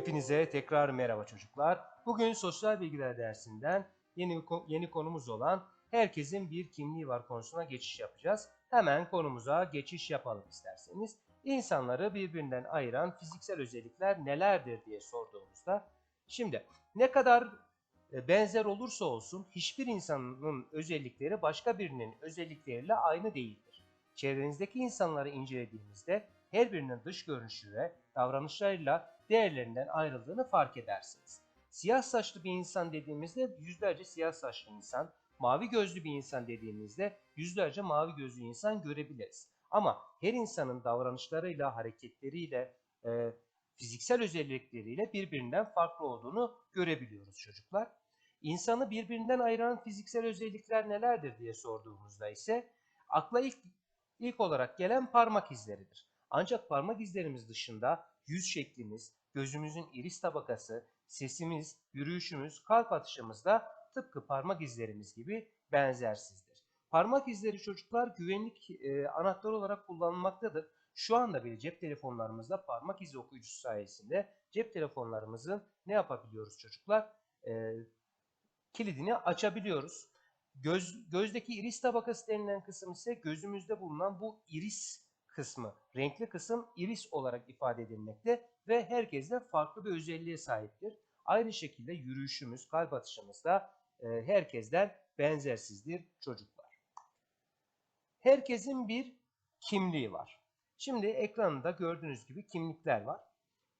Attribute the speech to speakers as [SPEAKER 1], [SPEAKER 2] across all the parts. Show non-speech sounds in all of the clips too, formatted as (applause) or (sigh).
[SPEAKER 1] Hepinize tekrar merhaba çocuklar. Bugün sosyal bilgiler dersinden yeni yeni konumuz olan herkesin bir kimliği var konusuna geçiş yapacağız. Hemen konumuza geçiş yapalım isterseniz. İnsanları birbirinden ayıran fiziksel özellikler nelerdir diye sorduğumuzda şimdi ne kadar e, benzer olursa olsun hiçbir insanın özellikleri başka birinin özellikleriyle aynı değildir. Çevrenizdeki insanları incelediğinizde her birinin dış görünüşü ve davranışlarıyla değerlerinden ayrıldığını fark edersiniz. Siyah saçlı bir insan dediğimizde yüzlerce siyah saçlı insan, mavi gözlü bir insan dediğimizde yüzlerce mavi gözlü insan görebiliriz. Ama her insanın davranışlarıyla, hareketleriyle, e, fiziksel özellikleriyle birbirinden farklı olduğunu görebiliyoruz çocuklar. İnsanı birbirinden ayıran fiziksel özellikler nelerdir diye sorduğumuzda ise akla ilk ilk olarak gelen parmak izleridir. Ancak parmak izlerimiz dışında yüz şeklimiz, gözümüzün iris tabakası, sesimiz, yürüyüşümüz, kalp atışımız da tıpkı parmak izlerimiz gibi benzersizdir. Parmak izleri çocuklar güvenlik e, anahtarı olarak kullanılmaktadır. Şu anda bile cep telefonlarımızda parmak izi okuyucusu sayesinde cep telefonlarımızın ne yapabiliyoruz çocuklar? E, kilidini açabiliyoruz. Göz, gözdeki iris tabakası denilen kısım ise gözümüzde bulunan bu iris kısmı, renkli kısım iris olarak ifade edilmekte ve herkeste farklı bir özelliğe sahiptir. Aynı şekilde yürüyüşümüz, kalp atışımız da e, herkesten benzersizdir çocuklar. Herkesin bir kimliği var. Şimdi ekranda gördüğünüz gibi kimlikler var.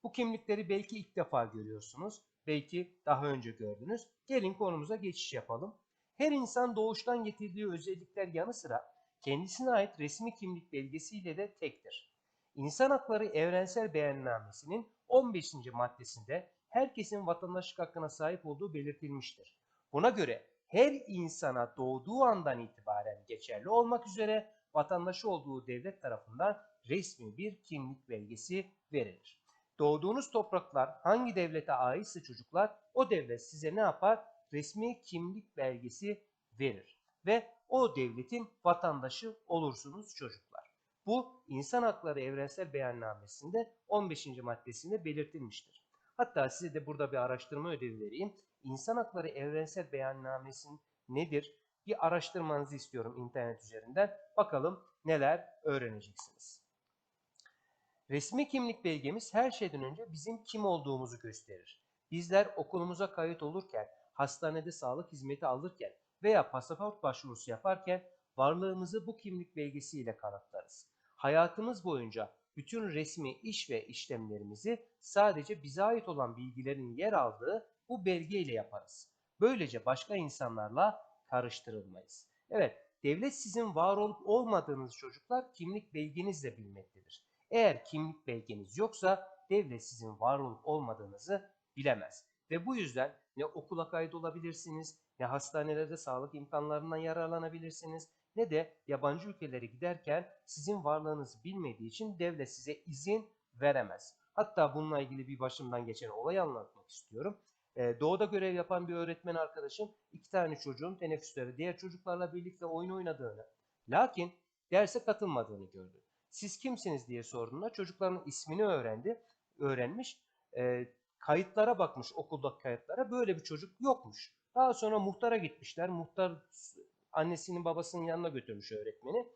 [SPEAKER 1] Bu kimlikleri belki ilk defa görüyorsunuz, belki daha önce gördünüz. Gelin konumuza geçiş yapalım. Her insan doğuştan getirdiği özellikler yanı sıra kendisine ait resmi kimlik belgesiyle de tektir. İnsan Hakları Evrensel Beyannamesi'nin 15. maddesinde herkesin vatandaşlık hakkına sahip olduğu belirtilmiştir. Buna göre her insana doğduğu andan itibaren geçerli olmak üzere vatandaşı olduğu devlet tarafından resmi bir kimlik belgesi verilir. Doğduğunuz topraklar hangi devlete aitse çocuklar o devlet size ne yapar? Resmi kimlik belgesi verir ve o devletin vatandaşı olursunuz çocuklar. Bu İnsan Hakları Evrensel Beyannamesi'nde 15. maddesinde belirtilmiştir. Hatta size de burada bir araştırma ödevi vereyim. İnsan Hakları Evrensel Beyannamesi nedir? Bir araştırmanızı istiyorum internet üzerinden. Bakalım neler öğreneceksiniz. Resmi kimlik belgemiz her şeyden önce bizim kim olduğumuzu gösterir. Bizler okulumuza kayıt olurken, hastanede sağlık hizmeti alırken veya pasaport başvurusu yaparken varlığımızı bu kimlik belgesiyle kanıtlarız. Hayatımız boyunca bütün resmi iş ve işlemlerimizi sadece bize ait olan bilgilerin yer aldığı bu belgeyle yaparız. Böylece başka insanlarla karıştırılmayız. Evet, devlet sizin var olup olmadığınız çocuklar kimlik belgenizle bilmektedir. Eğer kimlik belgeniz yoksa devlet sizin var olup olmadığınızı bilemez. Ve bu yüzden ne okula kaydolabilirsiniz, ne hastanelerde sağlık imkanlarından yararlanabilirsiniz, ne de yabancı ülkelere giderken sizin varlığınızı bilmediği için devlet size izin veremez. Hatta bununla ilgili bir başımdan geçen olayı anlatmak istiyorum. Ee, doğuda görev yapan bir öğretmen arkadaşım iki tane çocuğun teneffüsleri diğer çocuklarla birlikte oyun oynadığını, lakin derse katılmadığını gördü. Siz kimsiniz diye sorduğunda çocukların ismini öğrendi, öğrenmiş. Ee, kayıtlara bakmış okuldaki kayıtlara böyle bir çocuk yokmuş. Daha sonra muhtara gitmişler. Muhtar annesinin babasının yanına götürmüş öğretmeni.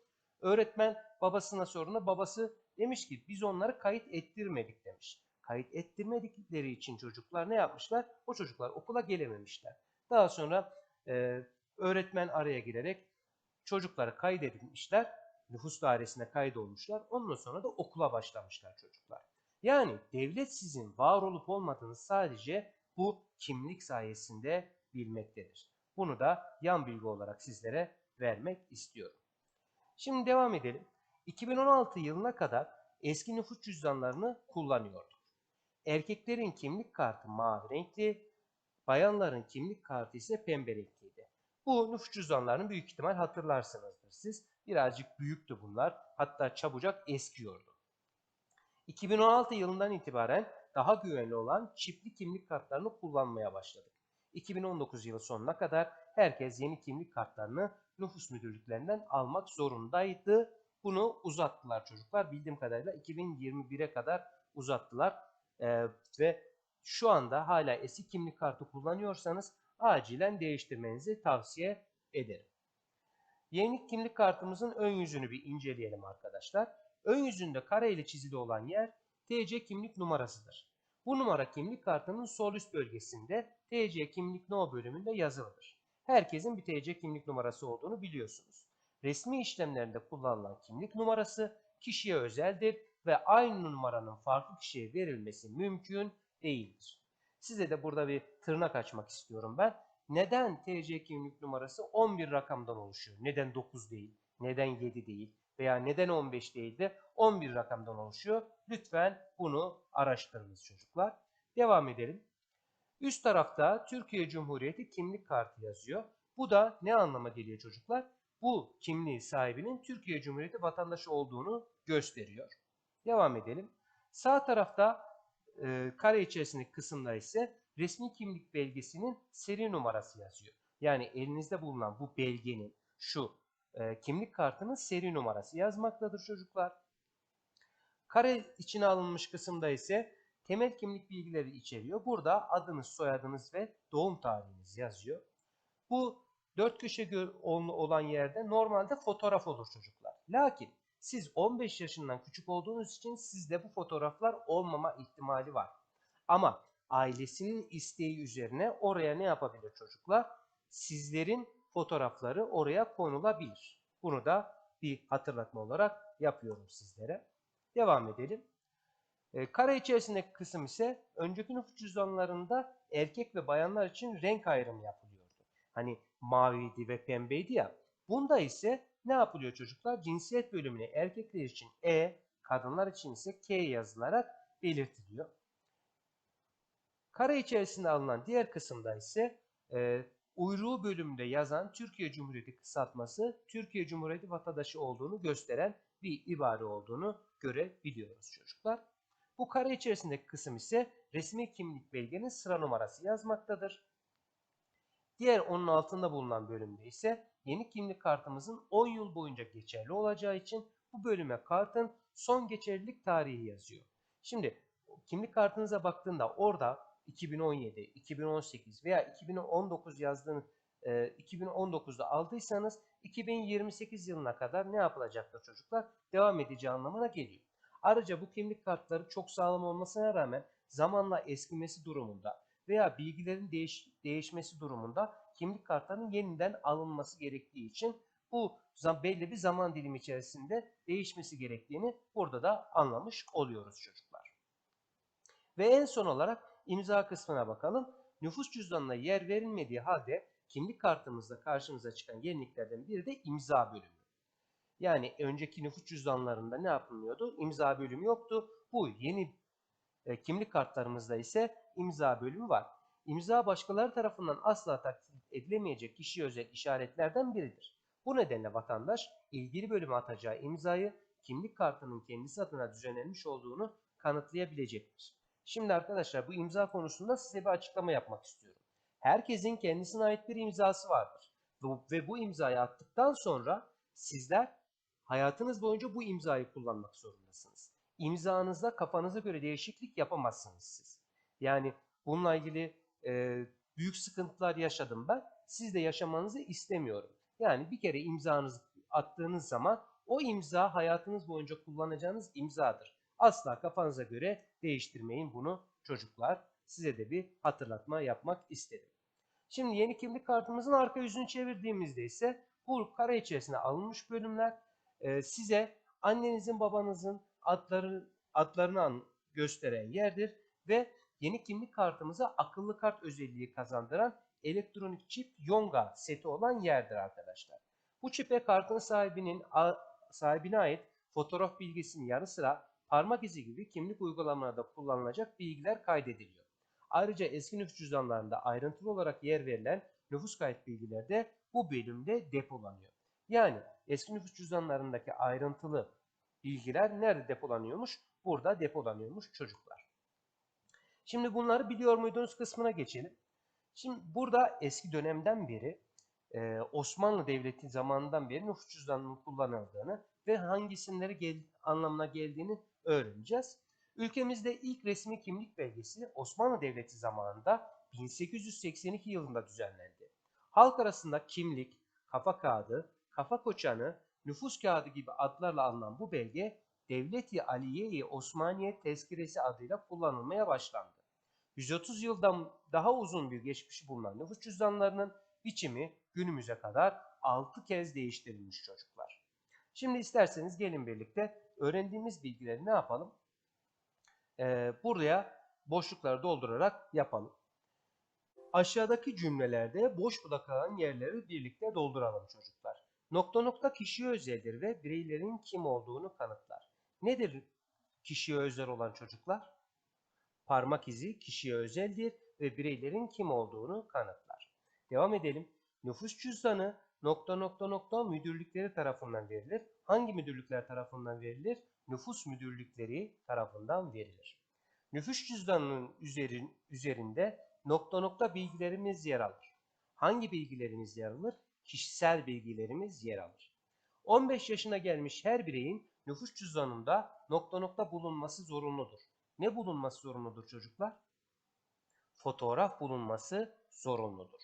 [SPEAKER 1] Öğretmen babasına sorduğunda babası demiş ki biz onları kayıt ettirmedik demiş. Kayıt ettirmedikleri için çocuklar ne yapmışlar? O çocuklar okula gelememişler. Daha sonra e, öğretmen araya girerek çocukları kaydedilmişler. Nüfus dairesine kaydolmuşlar. Ondan sonra da okula başlamışlar çocuklar. Yani devlet sizin var olup olmadığınız sadece bu kimlik sayesinde bilmektedir. Bunu da yan bilgi olarak sizlere vermek istiyorum. Şimdi devam edelim. 2016 yılına kadar eski nüfus cüzdanlarını kullanıyorduk. Erkeklerin kimlik kartı mavi renkli, bayanların kimlik kartı ise pembe renkliydi. Bu nüfus cüzdanlarını büyük ihtimal hatırlarsınızdır siz. Birazcık büyüktü bunlar. Hatta çabucak eskiyordu. 2016 yılından itibaren daha güvenli olan çipli kimlik kartlarını kullanmaya başladık. 2019 yılı sonuna kadar herkes yeni kimlik kartlarını nüfus müdürlüklerinden almak zorundaydı. Bunu uzattılar çocuklar. Bildiğim kadarıyla 2021'e kadar uzattılar. Ee, ve şu anda hala eski kimlik kartı kullanıyorsanız acilen değiştirmenizi tavsiye ederim. Yeni kimlik kartımızın ön yüzünü bir inceleyelim arkadaşlar. Ön yüzünde kare ile çizili olan yer TC kimlik numarasıdır. Bu numara kimlik kartının sol üst bölgesinde TC kimlik no bölümünde yazılıdır. Herkesin bir TC kimlik numarası olduğunu biliyorsunuz. Resmi işlemlerinde kullanılan kimlik numarası kişiye özeldir ve aynı numaranın farklı kişiye verilmesi mümkün değildir. Size de burada bir tırnak açmak istiyorum ben. Neden TC kimlik numarası 11 rakamdan oluşuyor? Neden 9 değil? Neden 7 değil? Veya neden 15 değil de 11 rakamdan oluşuyor? Lütfen bunu araştırınız çocuklar. Devam edelim. Üst tarafta Türkiye Cumhuriyeti kimlik kartı yazıyor. Bu da ne anlama geliyor çocuklar? Bu kimliği sahibinin Türkiye Cumhuriyeti vatandaşı olduğunu gösteriyor. Devam edelim. Sağ tarafta e, kare içerisindeki kısımda ise resmi kimlik belgesinin seri numarası yazıyor. Yani elinizde bulunan bu belgenin şu e, kimlik kartının seri numarası yazmaktadır çocuklar. Kare içine alınmış kısımda ise temel kimlik bilgileri içeriyor. Burada adınız, soyadınız ve doğum tarihiniz yazıyor. Bu dört köşe olan yerde normalde fotoğraf olur çocuklar. Lakin siz 15 yaşından küçük olduğunuz için sizde bu fotoğraflar olmama ihtimali var. Ama ailesinin isteği üzerine oraya ne yapabilir çocuklar? Sizlerin fotoğrafları oraya konulabilir. Bunu da bir hatırlatma olarak yapıyorum sizlere. Devam edelim. E, kare içerisindeki kısım ise önceki nüfus cüzdanlarında erkek ve bayanlar için renk ayrımı yapılıyordu. Hani maviydi ve pembeydi ya. Bunda ise ne yapılıyor çocuklar? Cinsiyet bölümüne erkekler için E, kadınlar için ise K yazılarak belirtiliyor. Kare içerisinde alınan diğer kısımda ise e, uyruğu bölümünde yazan Türkiye Cumhuriyeti kısaltması Türkiye Cumhuriyeti vatandaşı olduğunu gösteren bir ibare olduğunu görebiliyoruz çocuklar. Bu kare içerisindeki kısım ise resmi kimlik belgenin sıra numarası yazmaktadır. Diğer onun altında bulunan bölümde ise yeni kimlik kartımızın 10 yıl boyunca geçerli olacağı için bu bölüme kartın son geçerlilik tarihi yazıyor. Şimdi kimlik kartınıza baktığında orada 2017, 2018 veya 2019 yazdığınız 2019'da aldıysanız 2028 yılına kadar ne yapılacaktır çocuklar? Devam edeceği anlamına geliyor. Ayrıca bu kimlik kartları çok sağlam olmasına rağmen zamanla eskimesi durumunda veya bilgilerin değiş, değişmesi durumunda kimlik kartlarının yeniden alınması gerektiği için bu belli bir zaman dilimi içerisinde değişmesi gerektiğini burada da anlamış oluyoruz çocuklar. Ve en son olarak imza kısmına bakalım. Nüfus cüzdanına yer verilmediği halde kimlik kartımızda karşımıza çıkan yeniliklerden biri de imza bölümü. Yani önceki nüfus cüzdanlarında ne yapılmıyordu? İmza bölümü yoktu. Bu yeni e, kimlik kartlarımızda ise imza bölümü var. İmza başkaları tarafından asla taklit edilemeyecek kişiye özel işaretlerden biridir. Bu nedenle vatandaş ilgili bölüme atacağı imzayı kimlik kartının kendisi adına düzenlenmiş olduğunu kanıtlayabilecektir. Şimdi arkadaşlar bu imza konusunda size bir açıklama yapmak istiyorum. Herkesin kendisine ait bir imzası vardır. Ve bu imzayı attıktan sonra sizler hayatınız boyunca bu imzayı kullanmak zorundasınız. İmzanızda kafanıza göre değişiklik yapamazsınız siz. Yani bununla ilgili e, büyük sıkıntılar yaşadım ben. Siz de yaşamanızı istemiyorum. Yani bir kere imzanızı attığınız zaman o imza hayatınız boyunca kullanacağınız imzadır. Asla kafanıza göre değiştirmeyin bunu çocuklar. Size de bir hatırlatma yapmak istedim. Şimdi yeni kimlik kartımızın arka yüzünü çevirdiğimizde ise bu kare içerisine alınmış bölümler size annenizin babanızın adları, adlarını gösteren yerdir ve yeni kimlik kartımıza akıllı kart özelliği kazandıran elektronik çip Yonga seti olan yerdir arkadaşlar. Bu çipe kartın sahibinin sahibine ait fotoğraf bilgisinin yanı sıra parmak izi gibi kimlik uygulamalarda kullanılacak bilgiler kaydediliyor. Ayrıca eski nüfus cüzdanlarında ayrıntılı olarak yer verilen nüfus kayıt bilgileri de bu bölümde depolanıyor. Yani eski nüfus cüzdanlarındaki ayrıntılı bilgiler nerede depolanıyormuş? Burada depolanıyormuş çocuklar. Şimdi bunları biliyor muydunuz kısmına geçelim. Şimdi burada eski dönemden beri e, Osmanlı Devleti zamanından beri nüfus cüzdanının kullanıldığını ve hangi isimleri gel, anlamına geldiğini öğreneceğiz. Ülkemizde ilk resmi kimlik belgesi Osmanlı Devleti zamanında 1882 yılında düzenlendi. Halk arasında kimlik, kafa kağıdı, kafa koçanı, nüfus kağıdı gibi adlarla anılan bu belge Devleti Aliye-i Osmaniye Tezkiresi adıyla kullanılmaya başlandı. 130 yıldan daha uzun bir geçmişi bulunan nüfus cüzdanlarının biçimi günümüze kadar 6 kez değiştirilmiş çocuklar. Şimdi isterseniz gelin birlikte öğrendiğimiz bilgileri ne yapalım? Ee, buraya boşlukları doldurarak yapalım. Aşağıdaki cümlelerde boş bırakılan yerleri birlikte dolduralım çocuklar. Nokta nokta kişiye özeldir ve bireylerin kim olduğunu kanıtlar. Nedir kişiye özel olan çocuklar? Parmak izi kişiye özeldir ve bireylerin kim olduğunu kanıtlar. Devam edelim. Nüfus cüzdanı nokta nokta nokta müdürlükleri tarafından verilir. Hangi müdürlükler tarafından verilir? Nüfus müdürlükleri tarafından verilir. Nüfus cüzdanının üzerin, üzerinde nokta nokta bilgilerimiz yer alır. Hangi bilgilerimiz yer alır? Kişisel bilgilerimiz yer alır. 15 yaşına gelmiş her bireyin nüfus cüzdanında nokta nokta bulunması zorunludur. Ne bulunması zorunludur çocuklar? Fotoğraf bulunması zorunludur.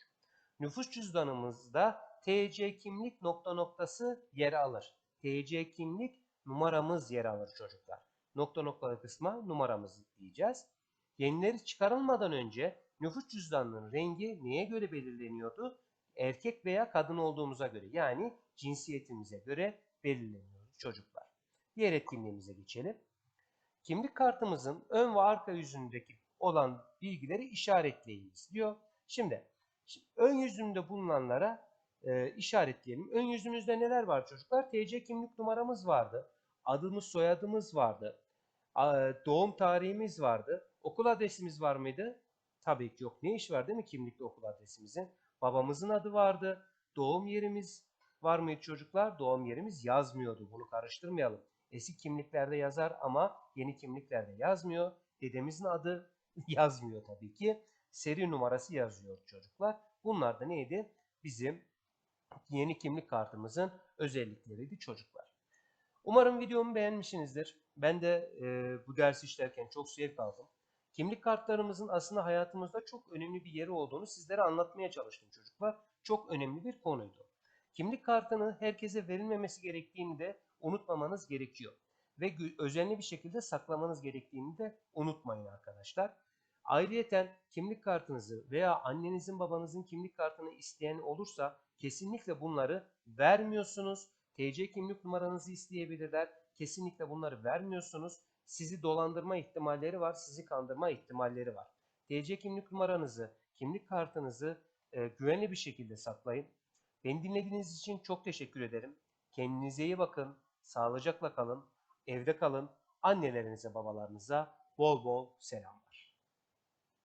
[SPEAKER 1] Nüfus cüzdanımızda TC kimlik nokta noktası yer alır. TC kimlik numaramız yer alır çocuklar. Nokta noktalı kısma numaramızı diyeceğiz. Yenileri çıkarılmadan önce nüfus cüzdanının rengi neye göre belirleniyordu? Erkek veya kadın olduğumuza göre yani cinsiyetimize göre belirleniyordu çocuklar. Diğer etkinliğimize geçelim. Kimlik kartımızın ön ve arka yüzündeki olan bilgileri işaretleyiniz diyor. Şimdi, ön yüzünde bulunanlara e, işaretleyelim. Ön yüzümüzde neler var çocuklar? TC kimlik numaramız vardı. Adımız, soyadımız vardı. A, doğum tarihimiz vardı. Okul adresimiz var mıydı? Tabii ki yok. Ne iş var değil mi kimlikte okul adresimizin? Babamızın adı vardı. Doğum yerimiz var mıydı çocuklar? Doğum yerimiz yazmıyordu. Bunu karıştırmayalım. Eski kimliklerde yazar ama yeni kimliklerde yazmıyor. Dedemizin adı (laughs) yazmıyor tabii ki. Seri numarası yazıyor çocuklar. Bunlar da neydi? Bizim yeni kimlik kartımızın özellikleriydi çocuklar. Umarım videomu beğenmişsinizdir. Ben de e, bu dersi işlerken çok zevk aldım. Kimlik kartlarımızın aslında hayatımızda çok önemli bir yeri olduğunu sizlere anlatmaya çalıştım çocuklar. Çok önemli bir konuydu. Kimlik kartını herkese verilmemesi gerektiğini de unutmamanız gerekiyor. Ve özenli bir şekilde saklamanız gerektiğini de unutmayın arkadaşlar. Ayrıyeten kimlik kartınızı veya annenizin babanızın kimlik kartını isteyen olursa kesinlikle bunları vermiyorsunuz. TC kimlik numaranızı isteyebilirler. Kesinlikle bunları vermiyorsunuz. Sizi dolandırma ihtimalleri var, sizi kandırma ihtimalleri var. TC kimlik numaranızı, kimlik kartınızı e, güvenli bir şekilde saklayın. Beni dinlediğiniz için çok teşekkür ederim. Kendinize iyi bakın, sağlıcakla kalın, evde kalın. Annelerinize, babalarınıza bol bol selam.